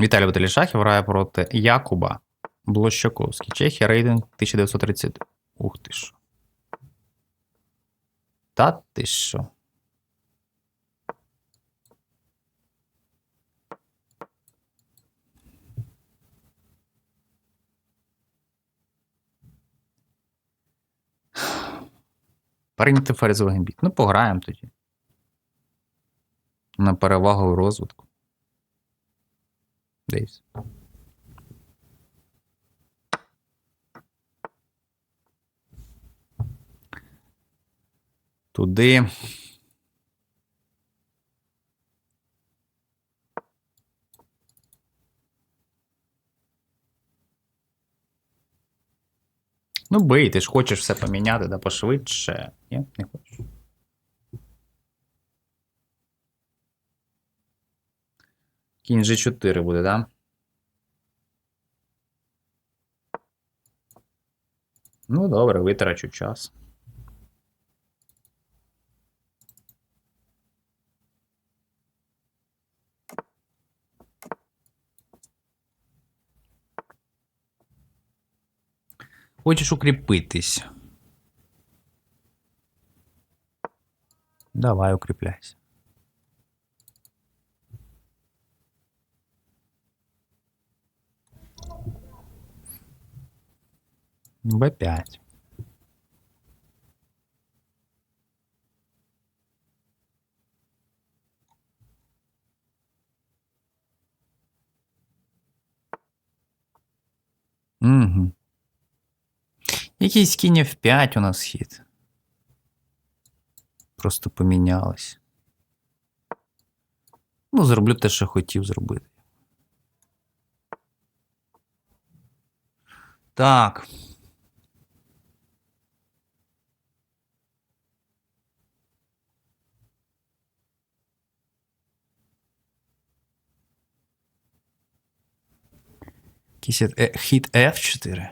Віталій Баталішахів грає проти Якуба Блощаковський. Чехія, рейтинг 1930. Ух ти що. Та ти що. Прийняти ферзовий гамбіт. Ну, пограємо тоді. На перевагу розвитку. Десь. Туди. Ну, бий, ти ж хочеш все поміняти, да пошвидше. Ні, не хочеш. Кінь G4 буде, да? Ну, добре, витрачу час. Хочеш укріпитись? Давай, укріпляйся. Б5. Угу. Якийсь кінь F5 у нас хід. Просто помінялось. Ну, зроблю те, що хотів зробити. Так. Якийсь е- хід F4.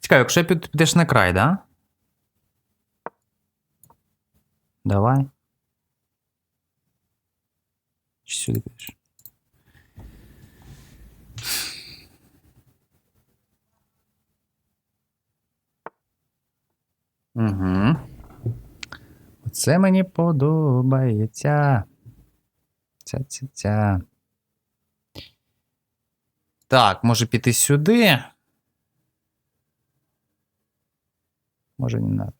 Цікаво, якщо під, підеш на край, да? Давай. Чи сюди підеш? Угу. Оце мені подобається. Ця-ця-ця. Так, може піти сюди. Може, не надо.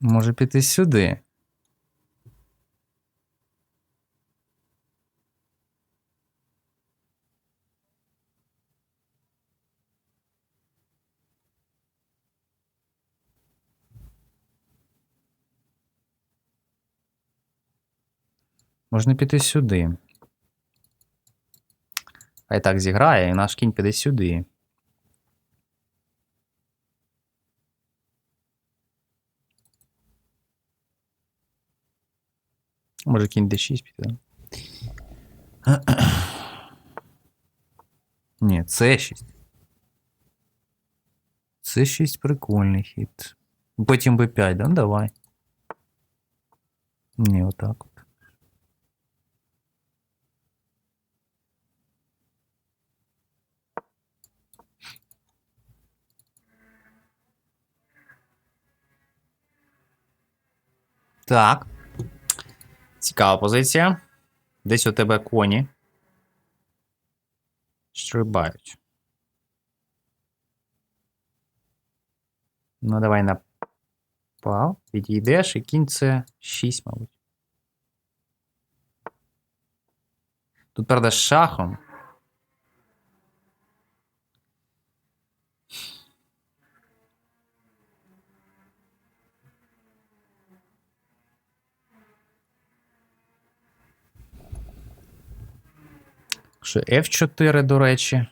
Може піти сюди. Можна піти сюди. Хай так зіграє, і наш кінь піде сюди. Може кінь d6 піде. Ні, c6. c6 прикольний хід. Потім b5, да? Ну, давай. Ні, отак от. Так. Цікава позиція. Десь у тебе коні. Стрибають. Ну, давай на пав. Підійдеш і кінь це 6, мабуть. Тут, правда, з шахом. Що F4, до речі.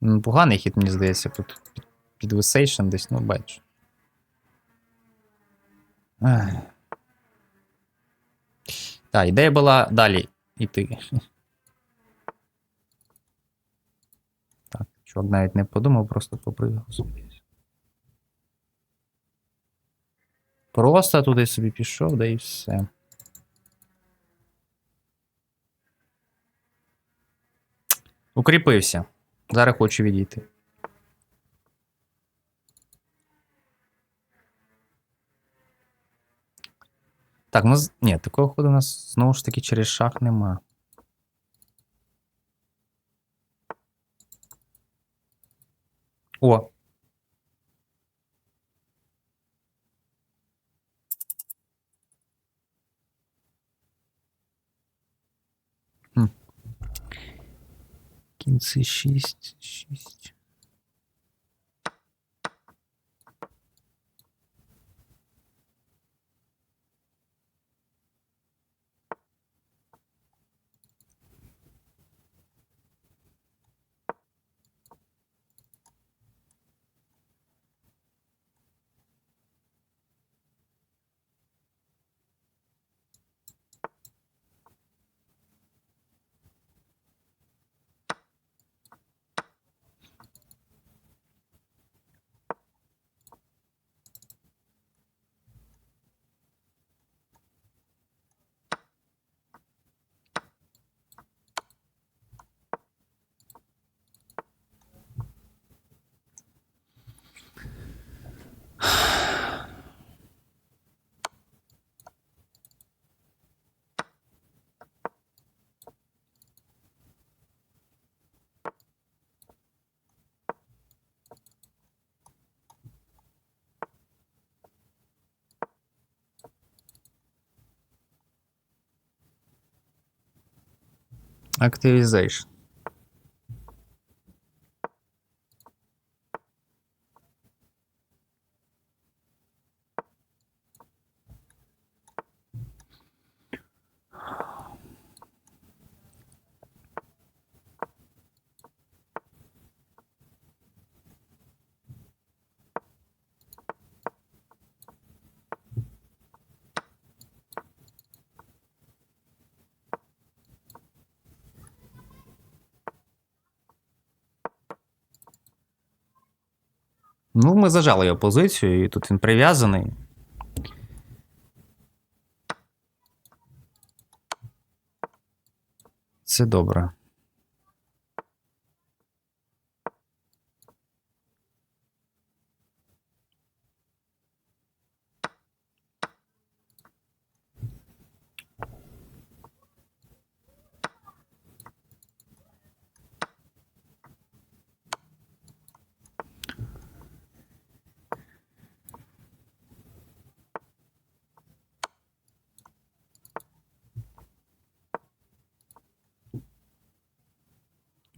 Ну, Поганий хід, мені здається, тут під- висейшн десь, ну, бач. Ах. Так, ідея була далі йти. Так, чувак навіть не подумав, просто попригав собі. Просто туди собі пішов, да і все. Укріпився. Зараз хочу відійти. Так, ну з- ні, такого ходу у нас знову ж таки через шах нема. О. Кінці 6, 6. Activization. Ну, ми зажали його позицію, і тут він прив'язаний. Це добре.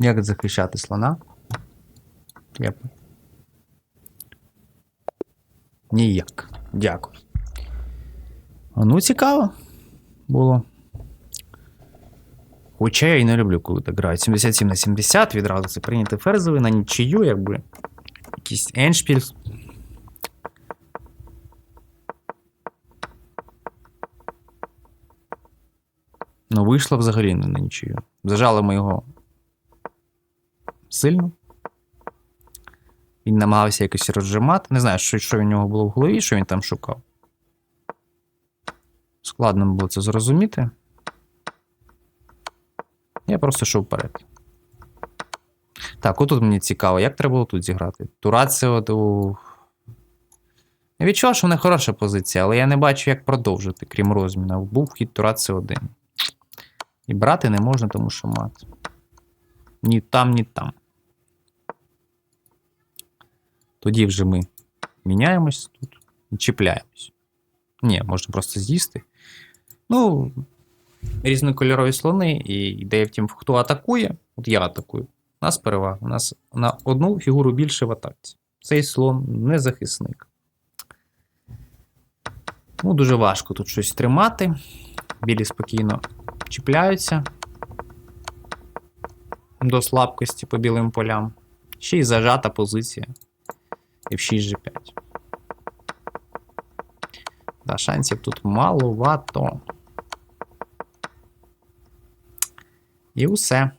Як захищати слона? Як? Ніяк. Дякую. Ну, цікаво було. Хоча я і не люблю, коли так грають. 77 на 70, відразу це прийняти ферзовий на нічию, якби. Якийсь еншпіль. Ну, вийшло взагалі не на нічию. Зажали ми його сильно. Він намагався якось розжимати. Не знаю, що, що в нього було в голові, що він там шукав. Складно було це зрозуміти. Я просто йшов вперед. Так, отут мені цікаво, як треба було тут зіграти. Тураціо. у... Я відчував, що в них хороша позиція, але я не бачу, як продовжити, крім розміна. Був хід Тураціо 1. І брати не можна, тому що мат. Ні там, ні там. Тоді вже ми міняємось тут і чіпляємось. Ні, можна просто з'їсти. Ну, різнокольорові слони, і ідея в тім, хто атакує, от я атакую. У нас перевага. У нас на одну фігуру більше в атаці. Цей слон не захисник. Ну, дуже важко тут щось тримати. Білі спокійно чіпляються до слабкості по білим полям. Ще й зажата позиція. F6 G5. Да, шансів тут маловато. І усе.